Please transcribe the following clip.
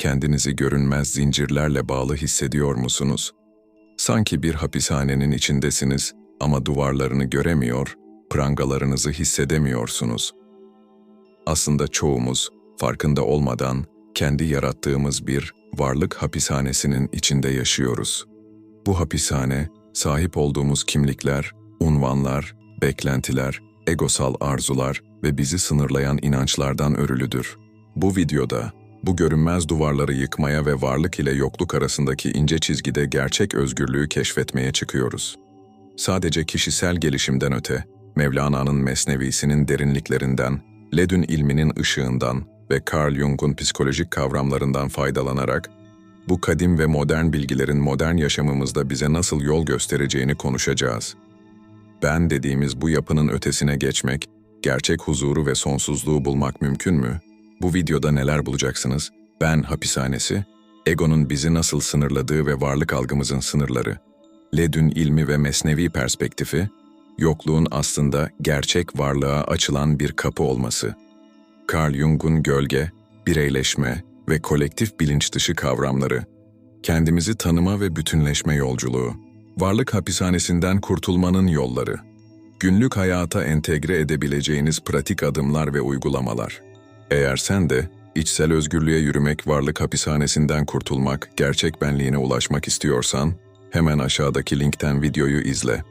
kendinizi görünmez zincirlerle bağlı hissediyor musunuz? Sanki bir hapishanenin içindesiniz ama duvarlarını göremiyor, prangalarınızı hissedemiyorsunuz. Aslında çoğumuz farkında olmadan kendi yarattığımız bir varlık hapishanesinin içinde yaşıyoruz. Bu hapishane sahip olduğumuz kimlikler, unvanlar, beklentiler, egosal arzular ve bizi sınırlayan inançlardan örülüdür. Bu videoda bu görünmez duvarları yıkmaya ve varlık ile yokluk arasındaki ince çizgide gerçek özgürlüğü keşfetmeye çıkıyoruz. Sadece kişisel gelişimden öte, Mevlana'nın mesnevisinin derinliklerinden, Ledün ilminin ışığından ve Carl Jung'un psikolojik kavramlarından faydalanarak, bu kadim ve modern bilgilerin modern yaşamımızda bize nasıl yol göstereceğini konuşacağız. Ben dediğimiz bu yapının ötesine geçmek, gerçek huzuru ve sonsuzluğu bulmak mümkün mü? Bu videoda neler bulacaksınız? Ben hapishanesi, egonun bizi nasıl sınırladığı ve varlık algımızın sınırları, Ledün ilmi ve mesnevi perspektifi, yokluğun aslında gerçek varlığa açılan bir kapı olması. Carl Jung'un gölge, bireyleşme ve kolektif bilinç dışı kavramları, kendimizi tanıma ve bütünleşme yolculuğu, varlık hapishanesinden kurtulmanın yolları, günlük hayata entegre edebileceğiniz pratik adımlar ve uygulamalar. Eğer sen de içsel özgürlüğe yürümek, varlık hapishanesinden kurtulmak, gerçek benliğine ulaşmak istiyorsan, hemen aşağıdaki linkten videoyu izle.